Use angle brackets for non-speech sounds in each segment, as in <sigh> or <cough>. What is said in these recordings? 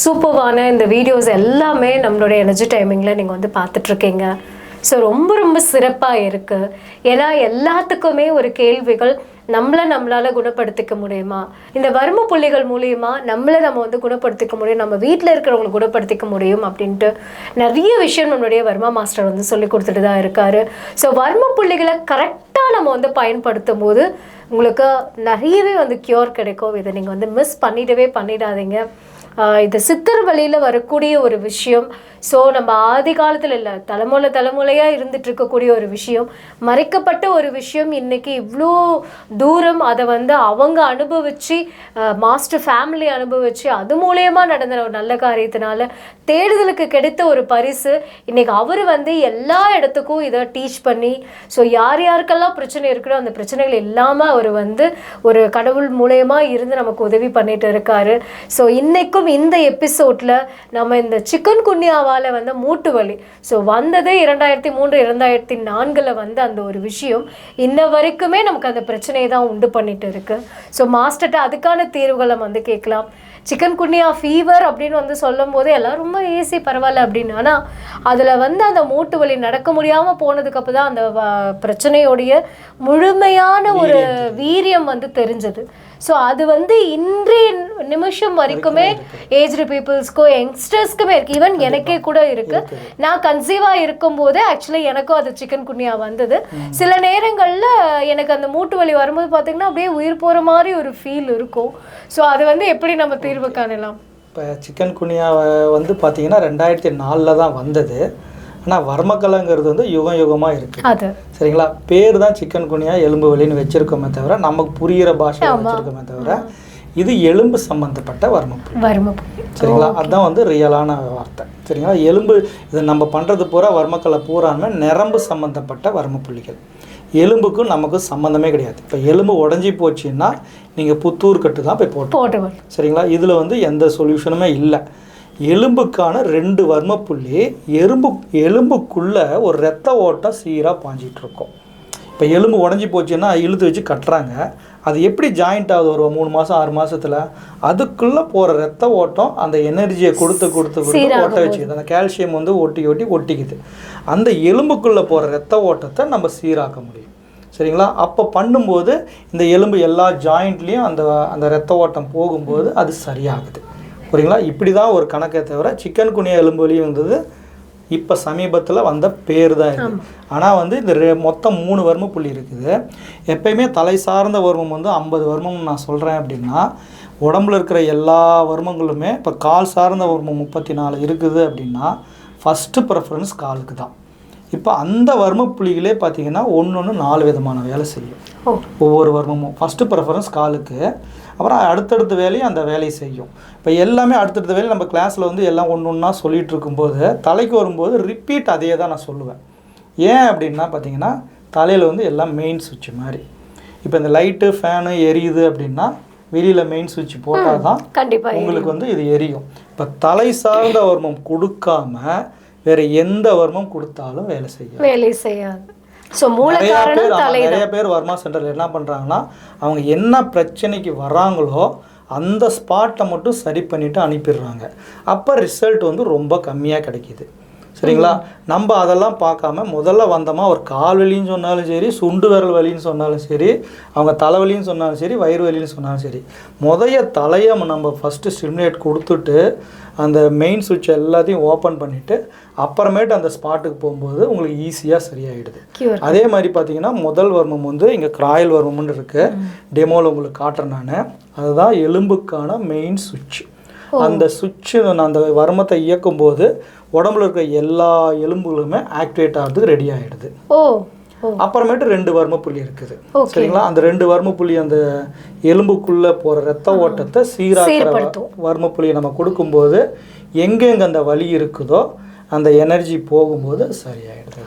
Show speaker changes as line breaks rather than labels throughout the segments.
சூப்பர்வான இந்த வீடியோஸ் எல்லாமே நம்மளுடைய எனர்ஜி டைமிங்கில் நீங்கள் வந்து பார்த்துட்ருக்கீங்க. ஸோ ரொம்ப ரொம்ப சிறப்பாக இருக்குது ஏன்னா எல்லாத்துக்குமே ஒரு கேள்விகள் நம்மளை நம்மளால் குணப்படுத்திக்க முடியுமா? இந்த வறுமை புள்ளிகள் மூலயமா நம்மளை நம்ம வந்து குணப்படுத்திக்க முடியும் நம்ம வீட்டில் இருக்கிறவங்களை குணப்படுத்திக்க முடியும் அப்படின்ட்டு நிறைய விஷயம் நம்மளுடைய வர்மா மாஸ்டர் வந்து சொல்லி கொடுத்துட்டு தான் இருக்கார். ஸோ வர்ம புள்ளிகளை கரெக்டாக நம்ம வந்து பயன்படுத்தும் போது உங்களுக்கு நிறையவே வந்து க்யூர் கிடைக்கும். இதை நீங்கள் வந்து மிஸ் பண்ணிடவே பண்ணிடாதீங்க. இது சித்தர் வழியில் வரக்கூடிய ஒரு விஷயம் ஸோ நம்ம ஆதி காலத்தில் இல்லை தலைமுறை தலைமுறையாக இருந்துட்டு இருக்கக்கூடிய ஒரு விஷயம் மறைக்கப்பட்ட ஒரு விஷயம் இன்னைக்கு இவ்வளோ தூரம் அதை வந்து அவங்க அனுபவிச்சு மாஸ்டர் ஃபேமிலி அனுபவிச்சு அது மூலயமா நடந்த ஒரு நல்ல காரியத்தினால தேடுதலுக்கு கிடைத்த ஒரு பரிசு இன்னைக்கு அவர் வந்து எல்லா இடத்துக்கும் இதை டீச் பண்ணி ஸோ யார் யாருக்கெல்லாம் பிரச்சனை இருக்கிறோ அந்த பிரச்சனைகள் இல்லாமல் அவர் வந்து ஒரு கடவுள் மூலயமா இருந்து நமக்கு உதவி பண்ணிட்டு இருக்காரு. ஸோ இன்னைக்கும் இந்த எபிசோட்ல நம்ம இந்த சிக்கன் குன்யாவால் வந்து மூட்டு வலி. ஸோ வந்தது இரண்டாயிரத்தி மூன்று இரண்டாயிரத்தி நான்கில் வந்து அந்த ஒரு விஷயம் இன்ன வரைக்குமே நமக்கு அந்த பிரச்சனையை தான் உண்டு பண்ணிட்டு இருக்கு. ஸோ மாஸ்டர்கிட்ட அதுக்கான தீர்வுகளை வந்து கேட்கலாம். சிக்கன் குன்னியா ஃபீவர் அப்படின்னு வந்து சொல்லும் போது எல்லாம் ரொம்ப ஈஸி பரவாயில்ல அப்படின்னு. ஆனால் அதில் வந்து அந்த மூட்டு வலி நடக்க முடியாமல் போனதுக்கு அப்போ தான் அந்த பிரச்சனையோடைய முழுமையான ஒரு வீரியம் வந்து தெரிஞ்சது. ஸோ அது வந்து இன்றைய நிமிஷம் வரைக்குமே ஏஜ்டு பீப்புள்ஸ்க்கும் யங்ஸ்டர்ஸ்க்குமே இருக்கு. ஈவன் எனக்கே கூட இருக்கு. நான் கன்சீவாக இருக்கும்போது ஆக்சுவலி எனக்கும் அது சிக்கன் குன்னியா வந்தது. சில நேரங்களில் எனக்கு அந்த மூட்டு வலி வரும்போது பார்த்தீங்கன்னா அப்படியே உயிர் போகிற மாதிரி ஒரு ஃபீல் இருக்கும். ஸோ அது வந்து எப்படி நம்ம தீர்வு காணலாம்?
இப்போ சிக்கன் குனியா வந்து பார்த்தீங்கன்னா ரெண்டாயிரத்தி நாலில் தான் வந்தது. ஆனால் வர்மக்கலைங்கிறது வந்து யுகம் யுகமாக இருக்குது சரிங்களா? பேர் தான் சிக்கன் குனியா எலும்பு வலின்னு வச்சுருக்கோமே தவிர நமக்கு புரிகிற பாஷையில் வச்சுருக்கோமே தவிர இது எலும்பு சம்மந்தப்பட்ட வர்மம்
வறுமை
சரிங்களா? அதுதான் வந்து ரியலான வார்த்தை. சரிங்களா? எலும்பு இது நம்ம பண்ணுறது பூரா வர்மக்கலை பூராமே நரம்பு சம்மந்தப்பட்ட வர்ம புள்ளிகள் எலும்புக்கும் நமக்கும் சம்மந்தமே கிடையாது. இப்போ எலும்பு உடஞ்சி போச்சுன்னா நீங்கள் புத்தூர் கட்டு தான் போய் போட்டு சரிங்களா? இதில் வந்து எந்த சொல்யூஷனுமே இல்லை. எலும்புக்கான ரெண்டு வர்ம புள்ளி எறும்பு எலும்புக்குள்ளே ஒரு ரத்த ஓட்டம் சீராக பாஞ்சிட்டு இருக்கும் இப்போ எலும்பு உடஞ்சி போச்சுன்னா இழுத்து வச்சு கட்டுறாங்க. அது எப்படி ஜாயிண்ட் ஆகுது ஒரு மூணு மாதம் ஆறு மாசத்துல? அதுக்குள்ளே போகிற ரத்த ஓட்டம் அந்த எனர்ஜியை கொடுத்து கொடுத்து கொடுத்து ஓட்ட வச்சுக்குது அந்த கால்சியம் வந்து ஒட்டி ஒட்டி ஒட்டிக்குது. அந்த எலும்புக்குள்ளே போகிற ரத்த ஓட்டத்தை நம்ம சீராக்க முடியும். சரிங்களா? அப்போ பண்ணும்போது இந்த எலும்பு எல்லா ஜாயிண்ட்லேயும் அந்த அந்த ரத்த ஓட்டம் போகும்போது அது சரியாகுது. புரியுங்களா? இப்படி தான் ஒரு கணக்கே தவிர சிக்கன் குனியா எலும்பு வலி வந்தது இப்போ சமீபத்தில் வந்த பேர் தான் இது ஆனால் வந்து இந்த ரெ மொத்தம் மூணு வர்ம புள்ளி இருக்குது. எப்பயுமே தலை சார்ந்த வர்மம் வந்து ஐம்பது வர்மம் நான் சொல்கிறேன் அப்படின்னா உடம்புல இருக்கிற எல்லா வர்மங்களுமே இப்போ கால் சார்ந்த வர்மம் முப்பத்தி நாலு இருக்குது அப்படின்னா ஃபஸ்ட்டு ப்ரெஃபரன்ஸ் காலுக்கு தான். இப்போ அந்த வர்ம புள்ளிகளே பார்த்தீங்கன்னா ஒன்று ஒன்று நாலு விதமான வேலை செய்யும். ஒவ்வொரு வர்மமும் ஃபஸ்ட்டு ப்ரெஃபரன்ஸ் காலுக்கு அப்புறம் அடுத்தடுத்த வேலையும் அந்த வேலையை செய்யும். இப்போ எல்லாமே அடுத்தடுத்த வேலையை நம்ம கிளாஸில் வந்து எல்லாம் ஒன்று ஒன்றா சொல்லிட்டு இருக்கும்போது தலைக்கு வரும்போது ரிப்பீட் அதே தான் நான் சொல்லுவேன். ஏன் அப்படின்னா பார்த்தீங்கன்னா தலையில் வந்து எல்லாம் மெயின் சுவிட்ச் மாதிரி. இப்போ இந்த லைட்டு ஃபேனு எரியுது அப்படின்னா வெளியில் மெயின் சுவிட்ச் போட்டால் தான்
கண்டிப்பா
உங்களுக்கு வந்து இது எரியும். இப்போ தலை சார்ந்த <laughs> வர்மம் கொடுக்காம வேற எந்த வர்மம் கொடுத்தாலும் வேலை செய்யும்
வேலை செய்யாது. ஸோ மூல
நிறைய பேர்
காரணம் தலை
நிறைய பேர் வர்மா சென்டர்ல என்ன பண்றாங்கன்னா அவங்க என்ன பிரச்சனைக்கு வராங்களோ அந்த ஸ்பாட்டை மட்டும் சரி பண்ணிட்டு அனுப்பிடுறாங்க. அப்போ ரிசல்ட் வந்து ரொம்ப கம்மியாக கிடைக்கிது. சரிங்களா? நம்ம அதெல்லாம் பார்க்காம முதல்ல வந்தோமா ஒரு கால் வலின்னு சொன்னாலும் சரி சுண்டு விரல் வலின்னு சொன்னாலும் சரி அவங்க தலைவலின்னு சொன்னாலும் சரி வயிறு வலின்னு சொன்னாலும் சரி முதைய தலையை நம்ம ஃபஸ்ட்டு ஸ்டிமுலேட் கொடுத்துட்டு அந்த மெயின் சுவிட்ச் எல்லாத்தையும் ஓப்பன் பண்ணிவிட்டு அப்புறமேட்டு அந்த ஸ்பாட்டுக்கு போகும்போது உங்களுக்கு ஈஸியாக சரியாயிடுது. அதே மாதிரி பார்த்தீங்கன்னா முதல் வர்மம் வந்து இங்கே கிராயல் வர்மம்னு இருக்கு. டெமோவில் உங்களுக்கு காட்டுறேன் நான். அதுதான் எலும்புக்கான மெயின் சுவிட்ச் அந்த சுவிட்சு அந்த வர்மத்தை இயக்கும் போது உடம்புல இருக்க எல்லா எலும்புகளுமே ஆக்டிவேட் ஆகிறதுக்கு ரெடி ஆகிடுது
ஓ
அப்புறமேட்டு ரெண்டு வர்ம புள்ளி இருக்குது. சரிங்களா? அந்த ரெண்டு வர்ம புள்ளி அந்த எலும்புக்குள்ள போற ரத்த ஓட்டத்தை சீராக்கிற. வர்ம புள்ளியை நம்ம கொடுக்கும்போது எங்கெங்க அந்த வலி இருக்குதோ அந்த எனர்ஜி போகும்போது சரியாயிடுது.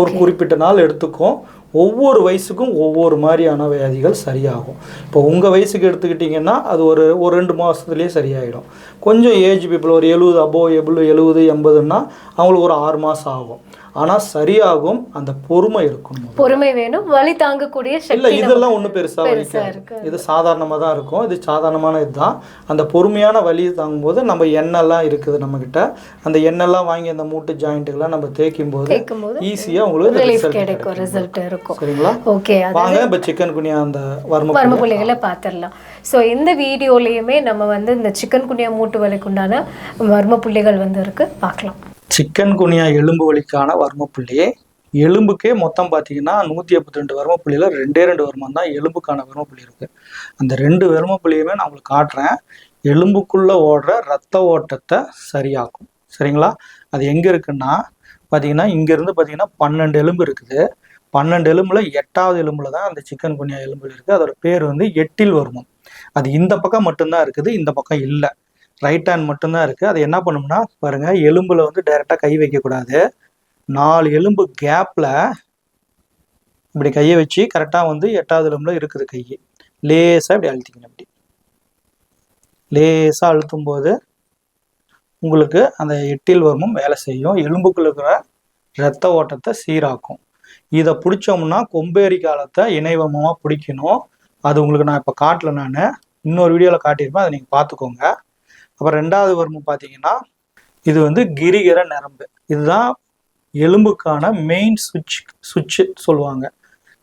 ஒரு குறிப்பிட்ட நாள் எடுத்துக்கும். ஒவ்வொரு வயசுக்கும் ஒவ்வொரு மாதிரியான வியாதிகள் சரியாகும். இப்போ உங்கள் வயசுக்கு எடுத்துக்கிட்டிங்கன்னா அது ஒரு ஒரு ரெண்டு மாதத்துலேயே சரியாயிடும். கொஞ்சம் ஏஜ் பீப்புள் ஒரு எழுபது அபோ எபிள் எழுபது எண்பதுன்னா அவங்களுக்கு ஒரு ஆறு மாதம் ஆகும். ஆனால் சரியாகும் அந்த பொறுமை இருக்கணும்
பொறுமை வேணும் வலி தாங்கக்கூடிய
இல்ல இதெல்லாம் ஒன்றும் பெருசா
பெருசா
வலிக்காது.
இருக்கு.
இது சாதாரணமாக தான் இருக்கும். இது சாதாரணமான இதுதான் அந்த பொறுமையான வலியை தாங்கும்போது நம்ம எண்ணெய்லாம் இருக்குது நம்மக்கிட்ட அந்த எண்ணெய்லாம் வாங்கி அந்த மூட்டு ஜாயிண்ட்டுக்கெல்லாம் நம்ம தேய்க்கும் போது ஈஸியாக உங்களுக்கு ரிசல்ட்
கிடைக்கும் ரிசல்ட் இருக்கும்.
சரிங்களா?
ஓகே
வாங்க இப்போ சிக்கன் குனியா அந்த வர்ம
வர்ம புள்ளிகளை பார்த்துடலாம். ஸோ இந்த வீடியோலையுமே நம்ம வந்து இந்த சிக்கன் குனியா மூட்டு வலிக்குண்டான வர்ம புள்ளிகள் வந்து இருக்கு. பார்க்கலாம்.
சிக்கன் குனியா எலும்பு வலிக்கான வர்மப்புள்ளி. எலும்புக்கே மொத்தம் பார்த்தீங்கன்னா நூற்றி எண்பத்தி ரெண்டு வர்மப்புள்ளியில் ரெண்டே ரெண்டு வர்மம் தான் எலும்புக்கான வர்மப்புள்ளி இருக்குது அந்த ரெண்டு வர்மப்புள்ளியுமே நான் உங்களுக்கு காட்டுறேன். எலும்புக்குள்ளே ஓடுற ரத்த ஓட்டத்தை சரியாக்கும். சரிங்களா? அது எங்கே இருக்குன்னா பார்த்தீங்கன்னா இங்கேருந்து பார்த்தீங்கன்னா பன்னெண்டு எலும்பு இருக்குது. பன்னெண்டு எலும்பில் எட்டாவது எலும்பில் தான் அந்த சிக்கன் குனியா எலும்பு இருக்குது அதோட பேர் வந்து எட்டில் வருமம். அது இந்த பக்கம் மட்டும்தான் இருக்குது இந்த பக்கம் இல்லை. ரைட் ஹேண்ட் மட்டும்தான் இருக்குது அது என்ன பண்ணணும்னா பாருங்கள் எலும்பில் வந்து டைரெக்டாக கை வைக்கக்கூடாது. நாலு எலும்பு கேப்பில் இப்படி கையை வச்சு கரெக்டாக வந்து எட்டாவது எலும்பில் இருக்குது கை. லேசாக இப்படி அழுத்திக்கணும் இப்படி. லேசாக அழுத்தும் போது உங்களுக்கு அந்த எட்டில் வர்மம் வேலை செய்யும். எலும்புக்குள்ள இருக்கிற ரத்த ஓட்டத்தை சீராக்கும். இதை பிடிச்சோம்னா கொம்பேரி காலத்தை இணைவமமாக பிடிக்கணும். அது உங்களுக்கு நான் இப்போ காட்டல நான். இன்னொரு வீடியோவில் காட்டியிருப்பேன். அதை நீங்கள் பார்த்துக்கோங்க. அப்புறம் ரெண்டாவது வர்மம் பார்த்தீங்கன்னா இது வந்து கிரிகிர நரம்பு. இதுதான் எலும்புக்கான மெயின் சுவிட்ச் சுவிட்சு சொல்லுவாங்க.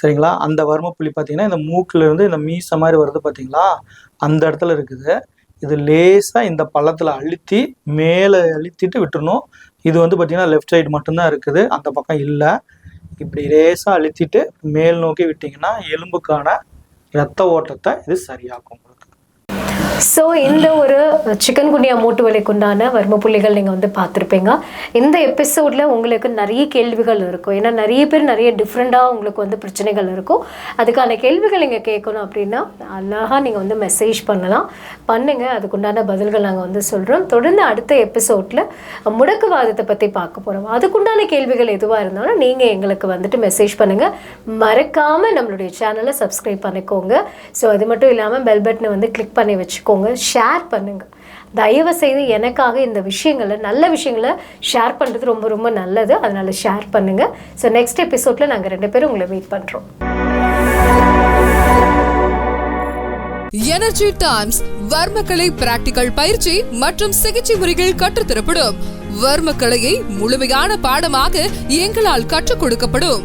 சரிங்களா? அந்த வர்மப்புள்ளி பார்த்தீங்கன்னா இந்த மூக்கில் இருந்து இந்த மீச மாதிரி வருது பார்த்தீங்களா அந்த இடத்துல இருக்குது. இது லேசாக இந்த பள்ளத்தில் அழுத்தி மேலே அழுத்திட்டு விட்டுறணும். இது வந்து பார்த்தீங்கன்னா லெஃப்ட் சைடு மட்டும்தான் இருக்குது. அந்த பக்கம் இல்லை. இப்படி லேசாக அழுத்திட்டு மேல் நோக்கி விட்டிங்கன்னா எலும்புக்கான ரத்த ஓட்டத்தை இது சரியாக்கும். உங்களுக்கு
ஸோ இந்த ஒரு சிக்கன் குனியா மூட்டு வலிக்குண்டான வர்ம புள்ளிகள் நீங்கள் வந்து பார்த்துருப்பீங்க. இந்த எபிசோடில் உங்களுக்கு நிறைய கேள்விகள் இருக்கும். ஏன்னா நிறைய பேர் நிறைய டிஃப்ரெண்ட்டாக உங்களுக்கு வந்து பிரச்சனைகள் இருக்கும். அதுக்கான கேள்விகள் நீங்கள் கேட்கணும் அப்படின்னா அழகாக நீங்கள் வந்து மெசேஜ் பண்ணலாம். பண்ணுங்கள் அதுக்குண்டான பதில்கள் நாங்கள் வந்து சொல்கிறோம் தொடர்ந்து அடுத்த எபிசோடில் முடக்குவாதத்தை பற்றி பார்க்க போகிறோம் அதுக்குண்டான கேள்விகள் எதுவாக இருந்தாலும் நீங்கள் எங்களுக்கு வந்துட்டு மெசேஜ் பண்ணுங்கள் மறக்காமல் நம்மளுடைய சேனலை சப்ஸ்கிரைப் பண்ணிக்கோங்க. ஸோ அது மட்டும் இல்லாமல் பெல் பட்டனை வந்து கிளிக் பண்ணி வச்சுக்கோங்க. ஷேர் பண்ணுங்கள் தயவு செய்து எனக்காக இந்த விஷயங்களை நல்ல விஷயங்களை ஷேர் பண்ணுறது ரொம்ப ரொம்ப நல்லது. அதனால் ஷேர் பண்ணுங்கள் ஸோ நெக்ஸ்ட் எபிசோடில் நாங்கள் ரெண்டு பேரும் உங்களை வெயிட் பண்ணுறோம்
எனர்ஜி டைம்ஸ் வர்மக்கலை பிராக்டிகல் பயிற்சி மற்றும் சிகிச்சை முறைகள் கற்றுத்தரப்படும் வர்மக்கலையை முழுமையான பாடமாக எங்களால் கற்றுக் கொடுக்கப்படும்.